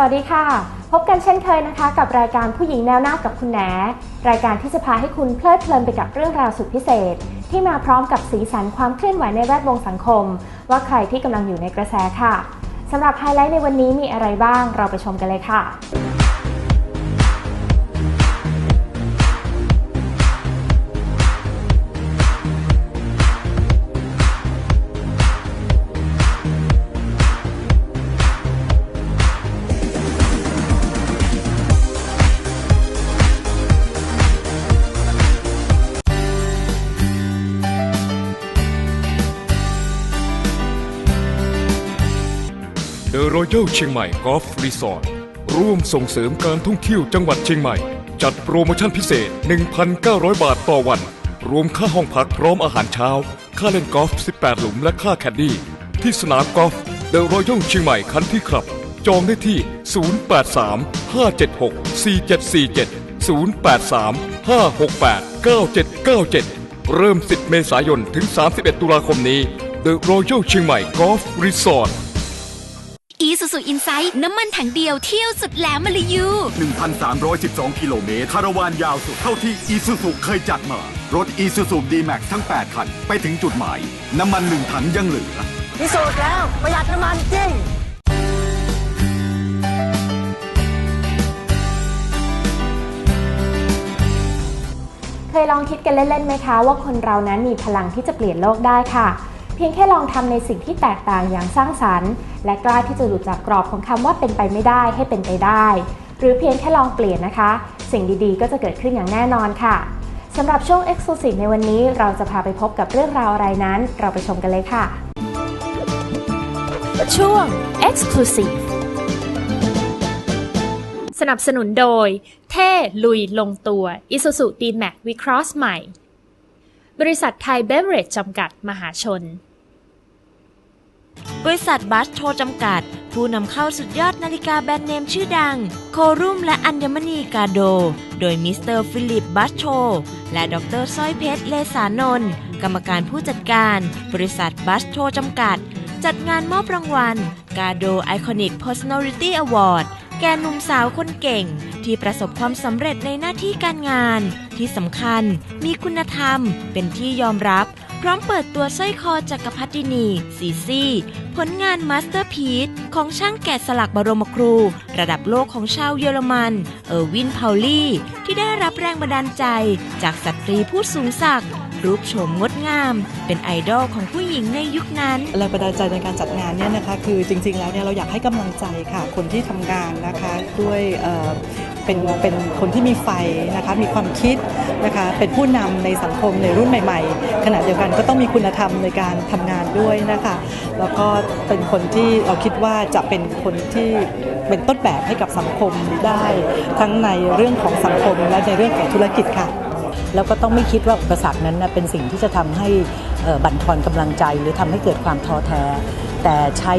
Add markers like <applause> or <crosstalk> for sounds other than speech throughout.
วัสดีค่ะ พบกันเช่นเคยนะคะ กับรายการผู้หญิงแนวหน้ากับคุณแหนรายการที่จะพาให้คุณเพลิดเพลินไปกับเรื่องราวสุดพิเศษ ที่มาพร้อมกับสีสันความเคลื่อนไหวในแวดวงสังคม ว่าใครที่กำลังอยู่ในกระแสค่ะสำหรับไฮไลท์ในวันนี้มีอะไรบ้าง เราไปชมกันเลยค่ะ The Royal เชียงใหม่กอล์ฟรีสอร์ทร่วมส่งเสริมการท่องเที่ยวจังหวัดเชียงใหม่ จัดโปรโมชั่นพิเศษ 1,900 บาทต่อวัน รวมค่าห้องพักพร้อมอาหารเช้า ค่าเล่นกอล์ฟ 18 หลุมและค่าแคดดี้ ที่สนามกอล์ฟ The Royal เชียงใหม่คันที่ครับ จองได้ที่ 083 576 4747 083 568 9797 เริ่ม 10 เมษายน ถึง 31 ตุลาคมนี้ The Royal เชียงใหม่กอล์ฟรีส อร์ทอีซูซูอินไซต์น้ำมันถังเดียวเที่ยวสุดแหลมมาลายู 1,312 กิโลเมตรคาราวานยาวสุดเท่าที่อีซูซูเคยจัดมา รถอีซูซูดีแม็กทั้ง 8 คัน ไปถึงจุดหมาย น้ำมันหนึ่งถังยังเหลือพิสูจน์แล้วประหยัดน้ำมันจริงเคยลองคิดกันเล่นๆไหมคะ ว่าคนเรานั้นมีพลังที่จะเปลี่ยนโลกได้ค่ะ เพียงแค่ลองทำในสิ่งที่แตกต่างอย่างสร้างสรรค์ และกล้าที่จะหลุดจากกรอบของคำว่าเป็นไปไม่ได้ให้เป็นไปได้ หรือเพียงแค่ลองเปลี่ยนนะคะ สิ่งดีๆ ก็จะเกิดขึ้นอย่างแน่นอนค่ะสำหรับช่วง Exclusive ในวันนี้เราจะพาไปพบกับเรื่องราวอะไรนั้น เราไปชมกันเลยค่ะ ช่วง Exclusive สนับสนุนโดย เท่ลุยลงตัว Isuzu D-Max V-Cross ใหม่ บริษัทไทยเบเวอเรจจำกัดมหาชน บริษัทบัสโทจำกัด ผู้นำเข้าสุดยอดนาฬิกาแบรนด์เนมชื่อดัง โครุ่มและอัญมณีกาโด โดยมิสเตอร์ฟิลิปบัสโชและดรสร้อยเพชรเลสานนท์กรรมการผู้จัดการ บริษัทบัสโทจำกัด จัดงานมอบรางวัลกาโดไอคอนิก Personality Award แก่หนุ่มสาวคนเก่ง ที่ประสบความสำเร็จในหน้าที่การงาน ที่สำคัญมีคุณธรรมเป็นที่ยอมรับ พร้อมเปิดตัวสร้อยคอจักรพรรดินีซีซี่ ผลงานมาสเตอร์พีซของช่างแกะสลักบรมครู ระดับโลกของชาวเยอรมัน เออร์วินพาวลี่ ที่ได้รับแรงบันดาลใจ จากสตรีผู้สูงศักดิ์รูปโฉมงดงาม เป็นไอดอลของผู้หญิงในยุคนั้นแรงบันดาลใจในการจัดงานเนี่ยนะคะ คือจริงๆแล้วเนี่ยเราอยากให้กำลังใจค่ะ คนที่ทำงานนะคะ ด้วย เป็นเป็นคนที่มีไฟนะคะมีความคิดนะคะเป็นผู้นำในสังคมในรุ่นใหม่ๆ ขณะเดียวกันก็ต้องมีคุณธรรมในการทำงานด้วยนะคะแล้วก็เป็นคนที่เราคิดว่าจะเป็นคนที่เป็นต้นแบบให้กับสังคมได้ ทั้งในเรื่องของสังคมและในเรื่องของธุรกิจค่ะแล้วก็ต้องไม่คิดว่าอุปสรรคนั้นนะเป็นสิ่งที่จะทำให้บั่นทอนกำลังใจ หรือทำให้เกิดความท้อแท้ แต่ใช้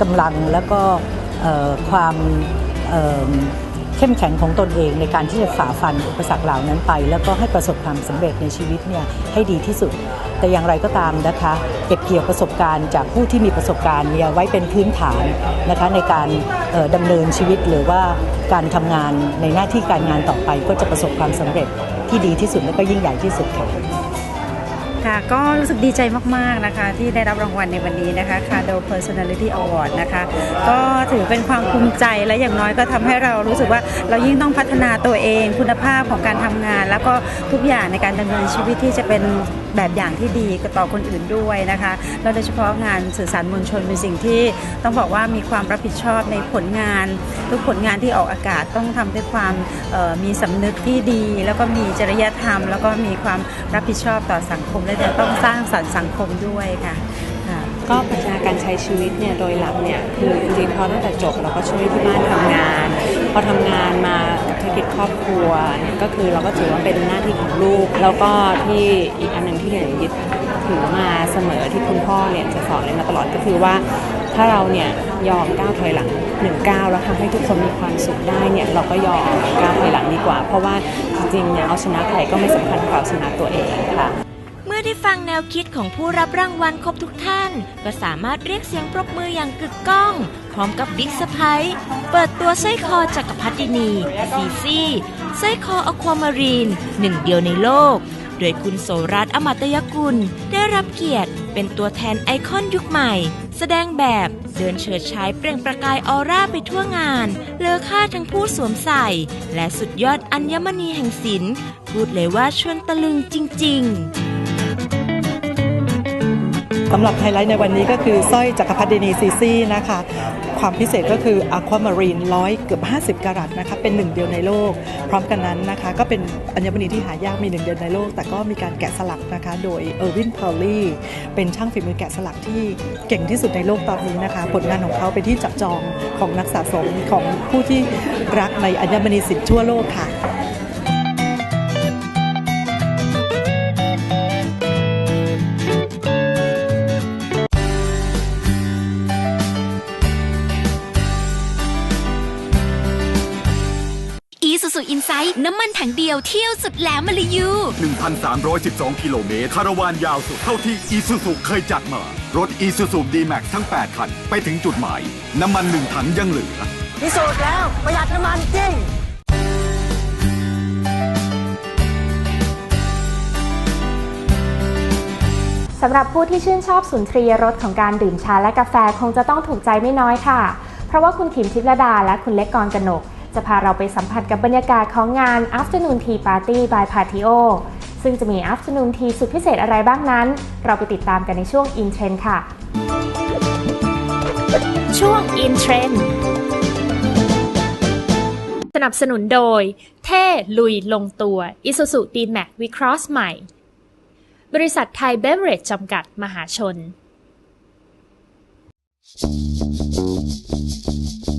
กำลังแล้วก็ความ เอ่เข้มแข็งของตนเองในการที่จะฝ่าฟันอุปสรรคเหล่านั้นไป แล้วก็ให้ประสบความสำเร็จในชีวิตเนี่ยให้ดีที่สุด แต่อย่างไรก็ตามนะคะเก็บเกี่ยวประสบการณ์จากผู้ที่มีประสบการณ์เนี่ยไว้เป็นพื้นฐานนะคะในการออดำเนินชีวิตหรือว่าการทำงานในหน้าที่การงานต่อไปก็จะประสบความสำเร็จที่ดีที่สุดและก็ยิ่งใหญ่ที่สุดค่ะ ค่ะก็รู้สึกดีใจมาก ๆ นะคะ ที่ได้รับรางวัลในวันนี้นะคะ Cado Personality Award นะคะ ก็ถือเป็นความภูมิใจและอย่างน้อยก็ทำให้เรารู้สึกว่าเรายิ่งต้องพัฒนาตัวเองคุณภาพของการทำงาน แล้วก็ทุกอย่างในการดำเนินชีวิตที่จะเป็น แบบอย่างที่ดีกับต่อคนอื่นด้วยนะคะแล้วโดยเฉพาะงานสื่อสารมวลชนเป็นสิ่งที่ต้องบอกว่ามีความรับผิดชอบในผลงาน ทุกผลงานที่ออกอากาศต้องทำด้วยความมีสำนึกที่ดี แล้วก็มีจริยธรรม แล้วก็มีความรับผิดชอบต่อสังคม และจะต้องสร้างสรรค์สังคมด้วยค่ะก็ปรัชญาการใช้ชีวิตเนี่ยโดยหลักเนี่ยคือจริงๆพอตั้งแต่จบเราก็ช่วยที่บ้านทำงาน พอทำงานมากับธุรกิจครอบครัวก็คือเราก็ถือว่าเป็นหน้าที่ของลูก แล้วก็ที่อีกอันหนึ่งที่เหรียญยึดถือมาเสมอที่คุณพ่อเนี่ยจะสอนเลยมาตลอดก็คือว่าถ้าเราเนี่ยยอมก้าวถอยหลังหนึ่งก้าวแล้วทำให้ทุกคนมีความสุขได้เนี่ยเราก็ยอมก้าวถอยหลังดีกว่า เพราะว่าจริงๆเนี่ยเอาชนะใครก็ไม่สำคัญเท่าเอาชนะตัวเองค่ะ เมื่อได้ฟังแนวคิดของผู้รับรางวัลครบทุกท่าน ก็สามารถเรียกเสียงปรบมืออย่างกึกก้อง พร้อมกับบิ๊กสะพ้ยเปิดตัวสร้อยคอจักรพรรดินีซีซี่สร้อยคออความารีนหนึ่งเดียวในโลก โดยคุณโสรัตอมตยกุลได้รับเกียรติเป็นตัวแทนไอคอนยุคใหม่ แสดงแบบเดินเฉิดฉายเปล่งประกายออร่าไปทั่วงาน เลอค่าทั้งผู้สวมใส่ และสุดยอดอัญมณีแห่งศิลป์พูดเลยว่าชวนตะลึงจริง ๆ สำหรับไฮไลท์ในวันนี้ก็คือสร้อยจักรพรรดินีซีซี่นะคะ ความพิเศษก็คืออะความารีนร้อยเกือบ 50กะรัตนะคะ เป็นหนึ่งเดียวในโลก พร้อมกันนั้นนะคะ ก็เป็นอัญมณีที่หายากมีหนึ่งเดียวในโลก แต่ก็มีการแกะสลักนะคะ โดยเออร์วินพอลลี่เป็นช่างฝีมือแกะสลักที่เก่งที่สุดในโลกตอนนี้นะคะ ผลงานของเขาเป็นที่จับจองของนักสะสมของผู้ที่รักในอัญมณีศิลป์ทั่วโลกค่ะ นไซต์น้ำมันถังเดียวเที่ยวสุดแล้วมาเลยยู 1,312 กิโลเมตร คาราวานยาวสุดเท่าที่อีซูซูเคยจัดมา รถอีซูซูดีแม็กทั้ง 8 คัน ไปถึงจุดหมาย น้ำมันหนึ่งถังยังเหลือพิสูจน์แล้วประหยัดน้ำมันจริงสำหรับผู้ที่ชื่นชอบสุนทรียรสของการดื่มชาและกาแฟคงจะต้องถูกใจไม่น้อยค่ะ เพราะว่าคุณขิมทิพย์ระดาและคุณเล็กกรกนก จะพาเราไปสัมผัสกับบรรยากาศของงาน Afternoon Tea Party by Patio ซึ่งจะมี Afternoon Tea สุดพิเศษอะไรบ้างนั้น เราไปติดตามกันในช่วง In Trend ค่ะ ช่วง In Trend สนับสนุนโดย เท่ลุยลงตัว Isuzu D-Max V-Cross ใหม่ บริษัทไทยเบเวอเรจจำกัดมหาชนสวั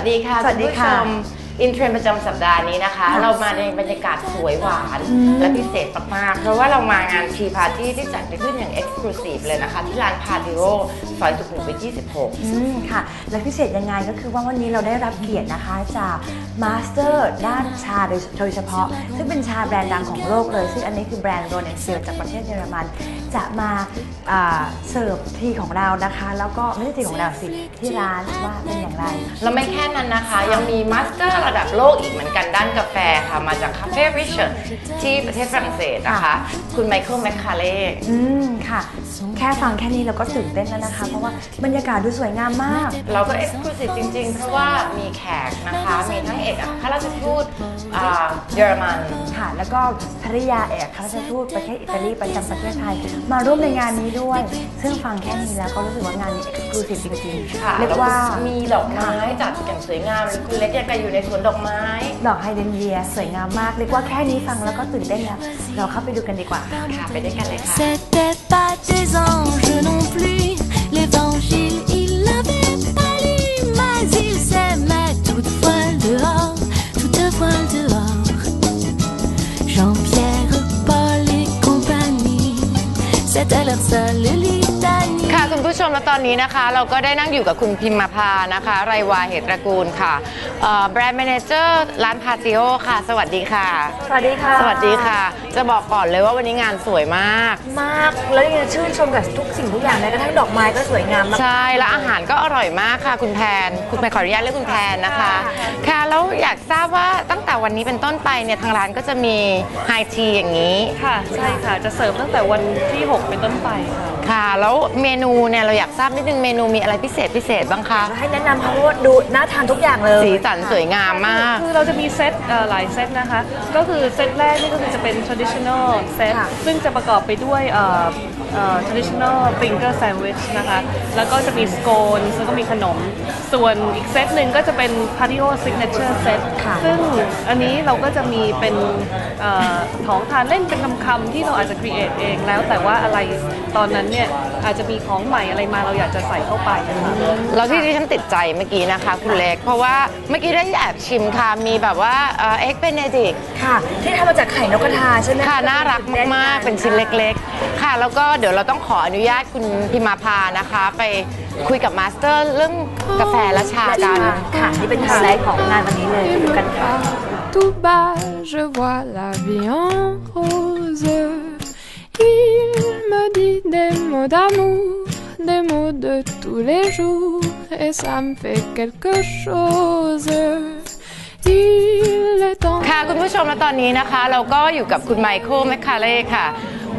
สดีค่ะสวัสดีค่ะณผู้ชมอินเทรนด์ประจำสัปดาห์นี้นะคะ เรามาในบรรยากาศสวยหวานอืมและพิเศษมากๆเพราะว่าเรามางานทีพาร์ตี้ที่จัดขึ้นอย่างเอ็กซ์คลูซีฟเลยนะคะ ที่ร้านพาติโรซอยสุขุม วิท26 อืมค่ะ และพิเศษยังไงก็คือว่าวันนี้เราได้รับเกียรตินะคะจากมาสเตอร์ด้านชาโดยโดยเฉพาะ ซึ่งเป็นชาแบรนด์ดังของโลกเลย ซึ่งอันนี้คือแบรนด์โรเนนเซลจากประเทศเยอรมัน จะมาอ่าเสิร์ฟทีของเรานะคะ แล้วก็ไม่ใช่ทีของเราสิที่ร้านว่าเป็นอย่างไร แล้วไม่แค่นั้นนะคะ ยังมีมาสเตอร์ระดับโลกอีกเหมือนกันด้านกาแฟค่ะ มาจากคาเฟ่ริชาร์ดที่ประเทศฝรั่งเศสนะคะ คุณไมเคิลแมคคาเล่อืมค่ะ แค่ฟังแค่นี้เราก็ตื่นเต้นแล้วนะคะ เพราะว่าบรรยากาศดูสวยงามมาก เราก็เอ็กซ์คลูซีฟจริง ๆ เพราะว่ามีแขกนะคะ มีทั้งเอกอัครราชทูตอ่าเยอรมัน ค่ะ แล้วก็ภริยาเอกข้าราชทูตประเทศอิตาลีประจำประเทศไทย มาร่วมในงานนี้ด้วย ซึ่งฟังแค่นี้แล้วก็รู้สึกว่างานนี้เอ็กซ์คลูซีฟจริงๆค่ะเรียกว่าแล้วมีดอกไม้จัดอย่างสวยงามเลยคุณเล็กอยากจะอยู่ในสวนดอกไม้ ดอกไฮเดรนเยียสวยงามมากเรียกว่าแค่นี้ฟังแล้วก็ตื่นเต้นแล้วเราเข้าไปดูกันดีกว่าค่ะไปด้วยกันเลยค่ะ C'était pas des anges non plus. ตอนนี้นะคะ เราก็ได้นั่งอยู่กับคุณพิมมาพานะคะ ไรวาเหตระกูลค่ะ แบรนด์แมเนเจอร์ร้านพาติโอค่ะ สวัสดีค่ะ สวัสดีค่ะสวัสดีค่ะ จะบอกก่อนเลยว่าวันนี้งานสวยมาก มากแล้วยังชื่นชมกับทุกสิ่งทุกอย่างแม้กระทั่งดอกไม้ก็สวยงามมาก ใช่แล้วอาหารก็อร่อยมากค่ะ คุณแพน คุณแพนขออนุญาตเรียกคุณแพนนะคะ ค่ะแล้วอยากทราบว่าตั้งแต่วันนี้เป็นต้นไปเนี่ยทางร้านก็จะมีไฮทีอย่างนี้ ค่ะใช่ค่ะจะเสิร์ฟตั้งแต่วันที่ 6 เป็นต้นไปค่ะค่ะ แล้วเมนูเนี่ยเราอยากทราบนิดนึงเมนูมีอะไรพิเศษพิเศษบ้างคะให้แนะนำเพราะว่าดูน่าทานทุกอย่างเลยสีสันสวยงามมาก คือเราจะมีเซตเอ่อหลายเซตนะคะ ก็คือเซตแรกนี่ก็คือจะเป็น traditional set ซึ่งจะประกอบไปด้วยเอ่อเอ่อ traditional finger sandwich นะคะ แล้วก็จะมีสโกนแล้วก็มีขนม ส่วนอีกเซตหนึ่งก็จะเป็น patio signature set ซึ่งอันนี้เราก็จะมีเป็นเอ่อของทานเล่นเป็นคำๆที่เราอาจจะ create เองแล้วแต่ว่าอะไร ตอนนั้นเนี่ยอาจจะมีของใหม่อะไรมาเราอยากจะใส่เข้าไปนะคะแล้วที่ดิฉันติดใจเมื่อกี้นะคะคุณเล็ก เพราะว่าเมื่อกี้ได้แอบชิมค่ะ มีแบบว่าเอ็กเบเนดิกค่ะ ที่ทำมาจากไข่นกกระทาใช่ไหมค่ะ น่ารักมากๆ เป็นชิ้นเล็กๆ ค่ะ แล้วก็เดี๋ยวเราต้องขออนุญาตคุณพิมาพานะคะ ไปคุยกับมาสเตอร์เรื่องกาแฟและชากัน ค่ะ นี่เป็นไฮไลท์ของงานวันนี้เลยไปดูกันค่ะ Tout bas, je vois la vie en rose. Mots d'amour, des mots de tous les jours, et ça me fait quelque chose. Il est temps. ค่ะคุณผู้ชมและตอนนี้นะคะ เราก็อยู่กับคุณไมเคิลแมคคาเล่ค่ะ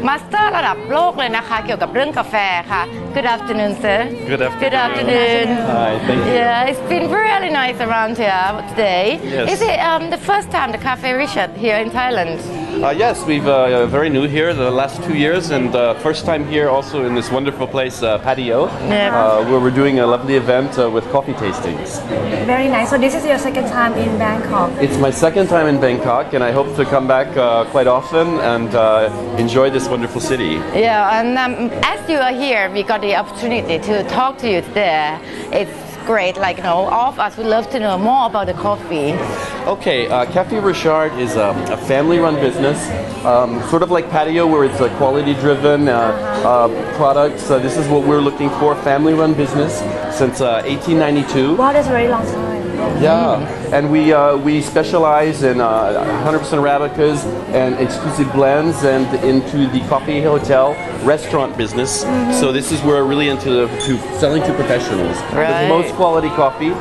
มาสเตอร์ระดับโลกเลยนะคะ เกี่ยวกับเรื่องกาแฟค่ะ Good afternoon sir Good afternoon. Good afternoon Hi, thank you. Yeah it's been really nice around here today Yes. Is it um, the first time the Cafe Richard here in Thailand Uh, yes, we've uh, uh, very new here the last two years, and uh, first time here also in this wonderful place, uh, Patio, Yeah. uh, where we're doing a lovely event uh, with coffee tastings. very nice so this is your second time in Bangkok It's my second time in Bangkok, and I hope to come back uh, quite often and uh, enjoy this wonderful city. Yeah, and um, as you are here, we got the opportunity to talk to you today. It's great. Like, you know, all of us would love to know more about the coffee. Okay, uh, Cafe Richard is a, a family-run business, um, sort of like Patio, where it's a quality-driven uh, uh, products. Uh, this is what we're looking for: family-run business since uh, 1892. wow that's a very long time Yeah, and we uh, we specialize in uh, 100% arabicas and exclusive blends, and into the coffee hotel restaurant business. So this is where we're really into the, to selling to professionals Right. the most quality coffee,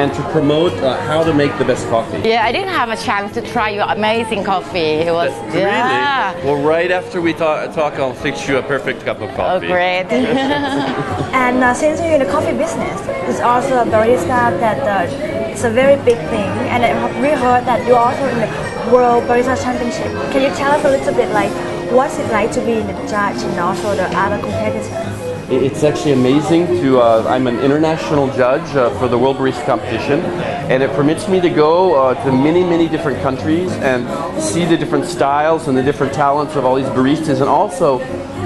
and to promote uh, how to make the best coffee. Yeah, I didn't have a chance to try your amazing coffee. It was, yeah. Really? Well, right after we talk, talk, I'll fix you a perfect cup of coffee. Oh, great. <laughs> <laughs> And uh, since you're in the coffee business, it's also a barista that uh, it's a very big thing. And we heard that you're also in the World Barista Championship. Can you tell us a little bit like what's it like to be in the judge and also the other competitors? It's actually amazing to. Uh, I'm an international judge uh, for the World Barista Competition, and it permits me to go uh, to many, many different countries and see the different styles and the different talents of all these baristas, and also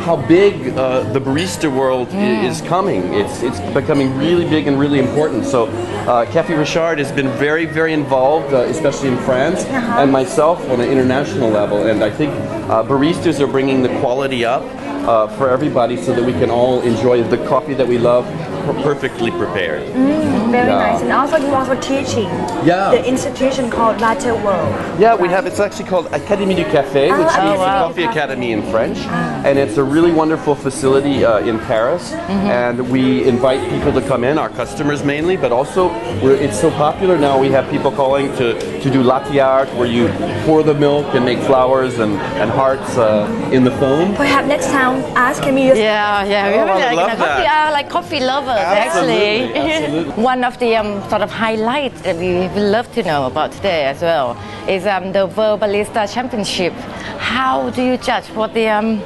how big uh, the barista world i- is coming. It's it's becoming really big and really important. So, uh, Cafe Richard has been very, very involved, uh, especially in France, and myself on an international level. And I think uh, baristas are bringing the quality up uh, for everybody so that we can all enjoy the coffee that we love perfectly prepared. Mm, very Yeah. nice. And also you also teaching Yeah. the institution called Latte World. Yeah, we have, it's actually called Académie du Café, Oh, which Académie means du Coffee Café. Academy in French. And it's a really wonderful facility uh, in Paris. And we invite people to come in, our customers mainly, but also we're, it's so popular now, we have people calling to, to do latte art, where you pour the milk and make flowers and, and hearts uh, in the foam. Perhaps next time ask can we Yeah, yeah, we Oh, really I like, love you know, coffee that. are like coffee lovers Absolutely, actually. absolutely. <laughs> One of the um, sort of highlights that we would love to know about today as well is um, the World Barista Championship. How do you judge what the um,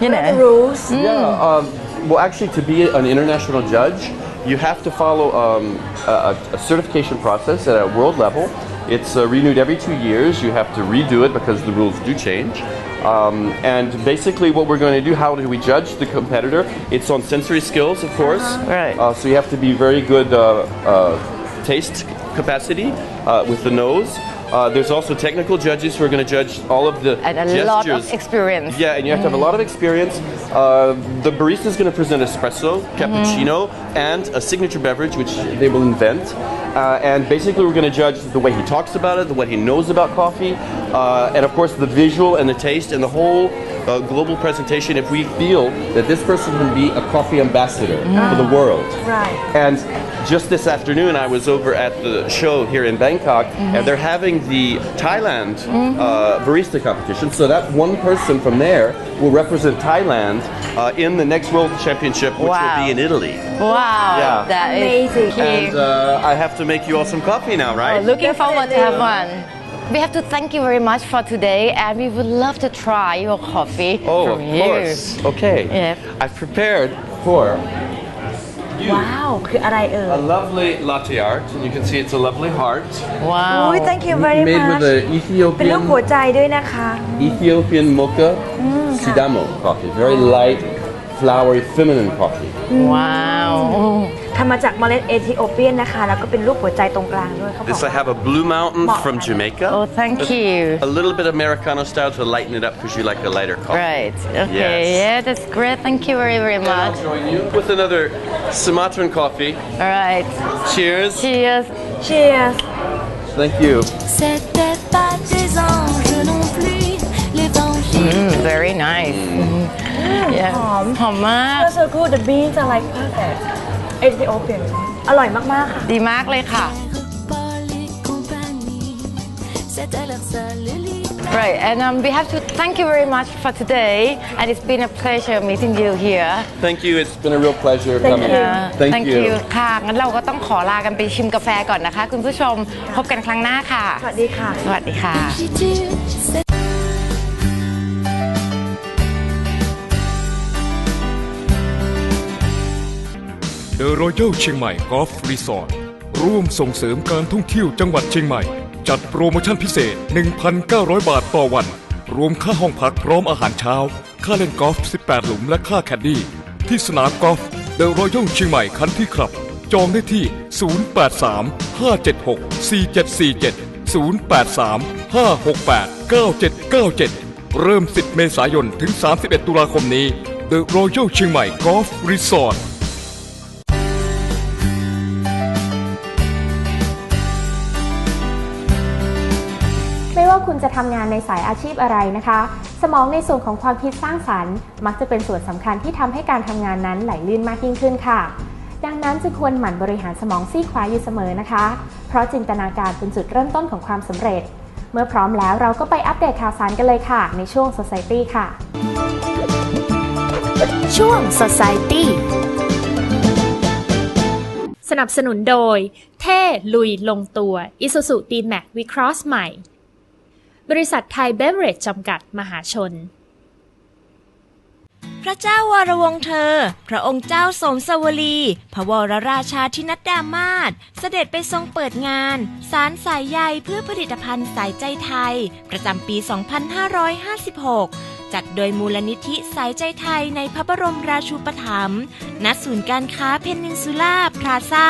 you know rules? Yeah. Um, well, actually, to be an international judge, you have to follow um, a, a certification process at a world level. It's uh, renewed every two years. You have to redo it because the rules do change. Um, and basically, what we're going to do, how do we judge the competitor? It's on sensory skills, of course. Right. Uh, so you have to be very good uh, uh, taste capacity uh, with the nose. Uh, there's also technical judges who are going to judge all of the and a gestures. lot of experience. Yeah, and you have to have a lot of experience. Uh, the barista is going to present espresso, cappuccino, and a signature beverage, which they will invent. Uh, and basically, we're going to judge the way he talks about it, the way he knows about coffee, uh, and of course, the visual and the taste and the whole uh, global presentation. If we feel that this person can be a coffee ambassador for the world. Right. And just this afternoon, I was over at the show here in Bangkok, and they're having the Thailand uh, barista competition. So that one person from there will represent Thailand uh, in the next World Championship, which Wow. will be in Italy. Wow, Yeah. that is Amazing. And uh, I have to make you all some coffee now, right? Oh, looking forward to have one. We have to thank you very much for today, and we would love to try your coffee oh, from of you. course. Okay. Yeah. I've prepared for you ว้าว คืออะไรเอ่ a ย lovely latte art, and you can see it's a lovely heart. Wow. อุ้ย thank you very Made much with the เป็นรูป Ethiopian หัวใจด้วยนะคะ Ethiopian mocha sidamo coffee. Very light, flowery, feminine coffee. ว้าว ทำมาจากเมล็ดเอธิโอเปียนนะคะ แล้วก็เป็นรูปหัวใจตรงกลางด้วยเขาบอก This I have a Blue Mountain Wow. from Jamaica. Oh, thank A- you. A little bit Americano style to lighten it up because you like a lighter coffee. Right. Okay. Yes. Yeah, that's great. Thank you very, very And I'll much. join you with another Sumatran coffee. All right. Cheers. Cheers. Cheers. Thank you. C'était pas des anges non plus, l'évangile. Mm, very nice. Mm. Yeah. หอม หอมมาก so good the beans are like perfect เอธิโอเปียนอร่อยมาก ๆ ค่ะ ดีมากเลยค่ะ Paul et compagnie, c'était leur seul lit. Right, and um, we have to thank you very much for today, and it's been a pleasure meeting you here. Thank you. It's been a real pleasure Thank coming. you. Thank, Thank you ค่ะ งั้นเราก็ต้องขอลากันไปชิมกาแฟก่อนนะคะ คุณผู้ชม พบกันครั้งหน้าค่ะ สวัสดีค่ะ สวัสดีค่ะ J'ai dû, เดอะรอยัลเชียงใหม่กอล์ฟรีสอร์ทร่วมส่งเสริมการท่องเที่ยวจังหวัดเชียงใหม่ จัดโปรโมชั่นพิเศษ 1,900 บาทต่อวัน รวมค่าห้องพักพร้อมอาหารเช้า ค่าเล่นกอล์ฟ 18 หลุมและค่าแคดดี้ ที่สนามกอล์ฟเดอะรอยัลเชียงใหม่คันที่ครับ จองได้ที่ 083 576 4747 083 568 9797 เริ่ม 10 เมษายน ถึง 31 ตุลาคมนี้ The Royal เชียงใหม่กอ คุณจะทำงานในสายอาชีพอะไรนะคะ สมองในส่วนของความคิดสร้างสรรค์ มักจะเป็นส่วนสำคัญที่ทำให้การทำงานนั้นไหลลื่นมากยิ่งขึ้นค่ะ ดังนั้นจึงควรหมั่นบริหารสมองซีกขวาอยู่เสมอนะคะ เพราะจินตนาการเป็นจุดเริ่มต้นของความสำเร็จ เมื่อพร้อมแล้วเราก็ไปอัปเดตข่าวสารกันเลยค่ะ ในช่วง Society ค่ะ ช่วง Society สนับสนุนโดย เท่ลุยลงตัว Isuzu D-Max V-Cross ใหม่ บริษัทไทยเบเวอเรจจำกัดมหาชน พระเจ้าวรวงเธอ พระองค์เจ้าสมสวลี พระวรราชาธินัดดามาศเสด็จไปทรงเปิดงาน สารสายใยเพื่อผลิตภัณฑ์สายใจไทย ประจำปี 2556จัดโดยมูลนิธิสายใจไทยในพระบรมราชูปถัมภ์ ณ ศูนย์การค้าเพนนินซูล่าพลาซ่า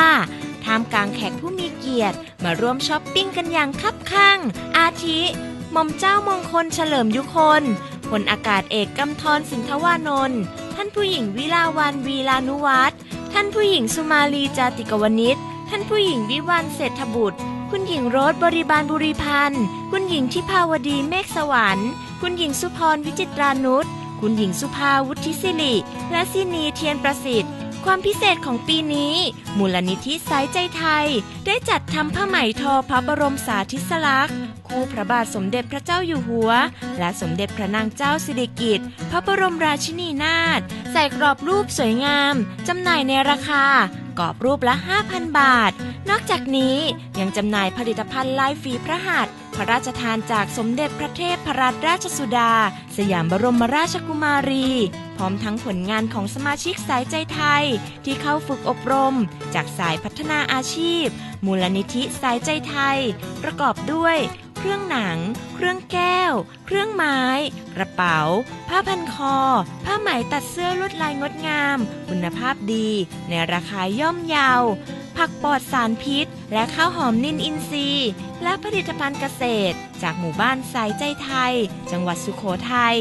ท่ามกลางแขกผู้มีเกียรติ มาร่วมช้อปปิ้งกันอย่างคับข้างอาทิ หม่อมเจ้ามงคลเฉลิมยุคนพลอากาศเอกกำธรสินทวานนท์ท่านผู้หญิงวิลาวันวีลานุวัฒน์ท่านผู้หญิงสุมาลีจาติกวนิชท่านผู้หญิงวิวันเศรษฐบุตร คุณหญิงโรสบริบาลบุรีพันธ์ คุณหญิงทิพาวดีเมฆสวรรค์ คุณหญิงสุพรวิจิตรานุช คุณหญิงสุภาวุฒิศิริ และสินีเทียนประสิทธิ์ ความพิเศษของปีนี้ มูลนิธิสายใจไทย ได้จัดทำผ้าไหมทอพระบรมสาธิสลักษณ์คู่พระบาทสมเด็จพระเจ้าอยู่หัว และสมเด็จพระนางเจ้าสิริกิติ์พระบรมราชินีนาถใส่กรอบรูปสวยงามจำหน่ายในราคากรอบรูปละ 5,000 บาท นอกจากนี้ยังจำหน่ายผลิตภัณฑ์ลายฝีพระหัตถ์ ระราชทานจากสมเด็จพระเทพพรัตนราชสุดา สยามบรมราชกุมารี พร้อมทั้งผลงานของสมาชิกสายใจไทย ที่เข้าฝึกอบรม จากสายพัฒนาอาชีพ มูลนิธิสายใจไทย ประกอบด้วย เครื่องหนัง เครื่องแก้ว เครื่องไม้ กระเป๋า ผ้าพันคอ ผ้าไหมตัดเสื้อลวดลายงดงาม คุณภาพดี ในราคาย่อมเยาว ผักปลอดสารพิษ และข้าวหอมนินอินทรีย์ และผลิตภัณฑ์เกษตร จากหมู่บ้านสายใจไทย จังหวัดสุโขทัย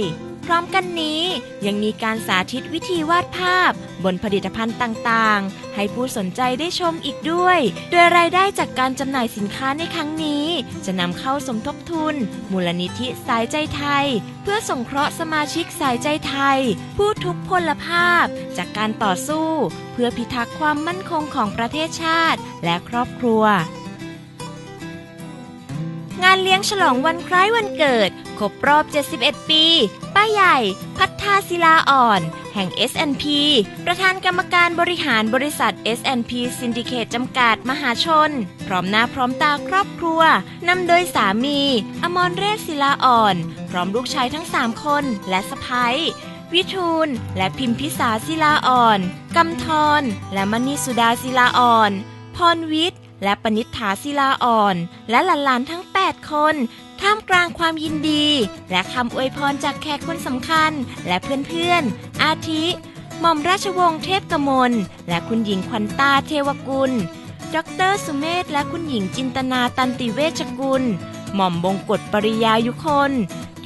ร้อมกันนี้ยังมีการสาธิตวิธีวาดภาพ บนผลิตภัณฑ์ต่างๆ ให้ผู้สนใจได้ชมอีกด้วย โดยรายได้จากการจำหน่ายสินค้าในครั้งนี้ จะนำเข้าสมทบทุน มูลนิธิสายใจไทย เพื่อส่งเคราะห์สมาชิกสายใจไทย ผู้ทุกพลภาพ จากการต่อสู้ เพื่อพิทักษ์ความมั่นคงของประเทศชาติ และครอบครัวงานเลี้ยงฉลองวันคล้ายวันเกิด ครบรอบ 71 ปี ป้าใหญ่ พัฒนาศิลาอ่อน แห่ง S&P ประธานกรรมการบริหารบริษัท S&P Syndicate จำกัดมหาชน พร้อมหน้าพร้อมตาครอบครัวนำโดยสามี อมรเรศศิลาอ่อน พร้อมลูกชายทั้ง 3 คนและสะพ้ยวิทูลและพิมพิสาศิลาอ่อนกำธรและมณีสุดาศิลาอ่อน พรวิทย์และปณิษฐาศิลาอ่อน และหลานๆทั้ง 8 คน ท่ามกลางความยินดี และคำอวยพรจากแขกคนสำคัญ และเพื่อนๆ อาทิ หม่อมราชวงศ์เทพกมล และคุณหญิงควันตาเทวกุล ดรสุเมธและคุณหญิงจินตนาตันติเวชกุล หม่อมบงกฎปริยายุคน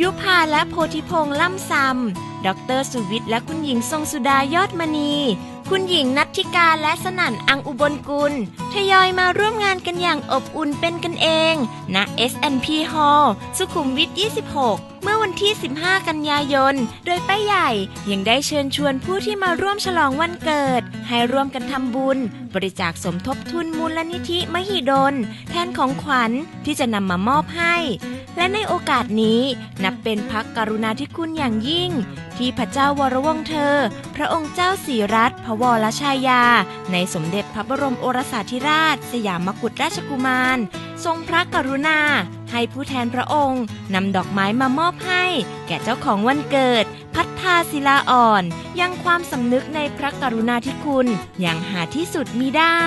ยุพาและโพธิพงษ์ล่ำซำดรสุวิทย์และคุณหญิงทรงสุดายอดมณี คุณหญิงนัทธิกาและสนั่นอังอุบลกุล ทยอยมาร่วมงานกันอย่างอบอุ่นเป็นกันเองณ S&P Hall สุขุมวิท 26 เมื่อวันที่ 15 กันยายน โดยป้าใหญ่ยังได้เชิญชวนผู้ที่มาร่วมฉลองวันเกิด ให้ร่วมกันทำบุญ บริจาคสมทบทุนมูลนิธิมหิดล แทนของขวัญที่จะนำมามอบให้ และในโอกาสนี้นับเป็นพักกรุณาธิคุณอย่างยิ่ง ที่พระเจ้าวรวงเธอ พระองค์เจ้าสีรัตพระวรชายา ในสมเด็จพระบรมโอรสาธิราช สยามกุฎราชกุมาร ทรงพระกรุณา ให้ผู้แทนพระองค์นำดอกไม้มามอบให้ แก่เจ้าของวันเกิด พัฒทาศิลาอ่อน ยังความสำนึกในพระกรุณาธิคุณอย่างหาที่สุดมิได้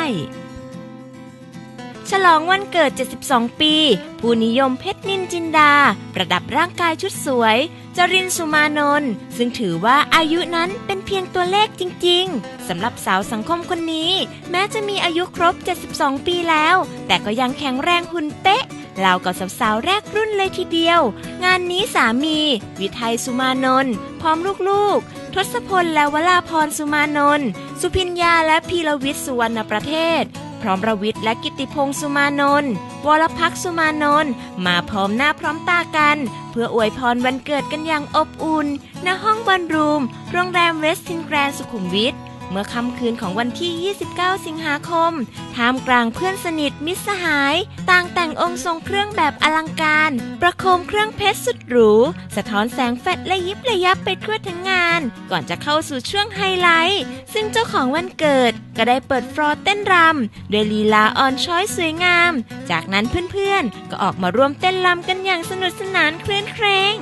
ฉลองวันเกิด 72 ปี ผู้นิยมเพชรนินจินดา ประดับร่างกายชุดสวย จรินสุมานนท์ซึ่งถือว่าอายุนั้นเป็นเพียงตัวเลขจริง ๆสำหรับสาวสังคมคนนี้ แม้จะมีอายุครบ 72 ปีแล้ว แต่ก็ยังแข็งแรงหุ่นเป๊ะเรากับสาวๆแรกรุ่นเลยทีเดียว งานนี้สามี วิทัยสุมานนท์พร้อมลูกๆ ทศพลและวราพรสุมานนท์สุพิญญาและพีรวิทย์สุวรรณประเทศ ร้อมรวิทย์และกิติพงษ์สุมานนท์วรพักสุมานนท์มาพร้อมหน้าพร้อมตากัน เพื่ออวยพรวันเกิดกันอย่างอบอุ่นณห้องบอลรูม โรงแรมเวสตินแกรนสุขุมวิท เมื่อค่ำคืนของวันที่ 29 สิงหาคม ท่ามกลางเพื่อนสนิทมิตรสหาย ต่างแต่งองค์ทรงเครื่องแบบอลังการ ประโคมเครื่องเพชรสุดหรู สะท้อนแสงแฟลชและยิบระยับไปทั่วทั้งงาน ก่อนจะเข้าสู่ช่วงไฮไลท์ ซึ่งเจ้าของวันเกิดก็ได้เปิดฟลอร์เต้นรำด้วยลีลาอ่อนช้อยสวยงาม จากนั้นเพื่อนๆ ก็ออกมาร่วมเต้นรำกันอย่างสนุกสนานเคลื่อนเครง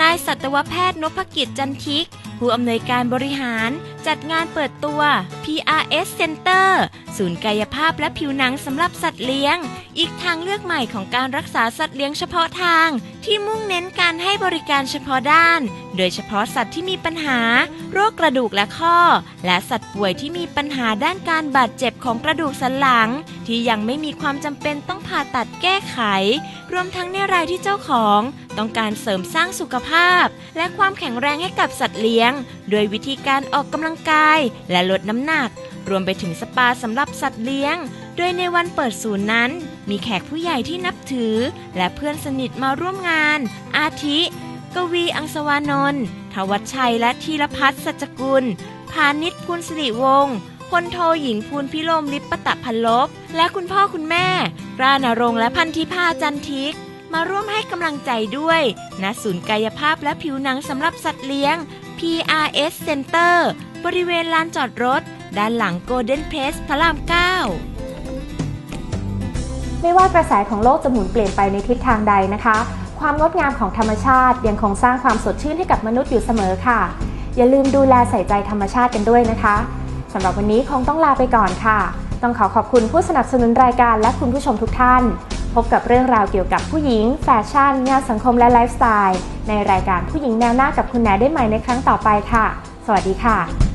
นายสัตวแพทย์นพกิจจันทิก ผู้อำนวยการบริหารจัดงานเปิดตัว PRS Center ศูนย์กายภาพและผิวหนังสำหรับสัตว์เลี้ยง อีกทางเลือกใหม่ของการรักษาสัตว์เลี้ยงเฉพาะทาง ที่มุ่งเน้นการให้บริการเฉพาะด้าน โดยเฉพาะสัตว์ที่มีปัญหา โรคกระดูกและข้อ และสัตว์ป่วยที่มีปัญหาด้านการบาดเจ็บของกระดูกสันหลัง ที่ยังไม่มีความจำเป็นต้องผ่าตัดแก้ไข รวมทั้งในรายที่เจ้าของ ต้องการเสริมสร้างสุขภาพ และความแข็งแรงให้กับสัตว์เลี้ยง โดยวิธีการออกกำลังกายและลดน้ำหนัก รวมไปถึงสปาสำหรับสัตว์เลี้ยง โดยในวันเปิดศูนย์นั้น มีแขกผู้ใหญ่ที่นับถือ และเพื่อนสนิทมาร่วมงาน อาทิ กวีอังสวานนท์ทวัชชัยและธีรพัฒน์สัจกุล พาณิชพูลสิริวงศ์พลโทหญิงภูลพิโลมลิปปตะพันลบ และคุณพ่อคุณแม่กล้านรงค์และพันธิพาจันทิก มาร่วมให้กำลังใจด้วยณศูนย์กายภาพและผิวหนังสำหรับสัตว์เลี้ยง PRS Center บริเวณลานจอดรถ ด้านหลัง Golden Place พระราม 9 ไม่ว่ากระแสของโลกจะหมุนเปลี่ยนไปในทิศทางใดนะคะ ความงดงามของธรรมชาติยังคงสร้างความสดชื่นให้กับมนุษย์อยู่เสมอค่ะ อย่าลืมดูแลใส่ใจธรรมชาติกันด้วยนะคะสำหรับวันนี้คงต้องลาไปก่อนค่ะ ต้องขอขอบคุณผู้สนับสนุนรายการและคุณผู้ชมทุกท่าน พบกับเรื่องราวเกี่ยวกับผู้หญิง แฟชั่น งานสังคมและไลฟ์สไตล์ ในรายการผู้หญิงแนวหน้ากับคุณแหนได้ใหม่ในครั้งต่อไปค่ะ สวัสดีค่ะ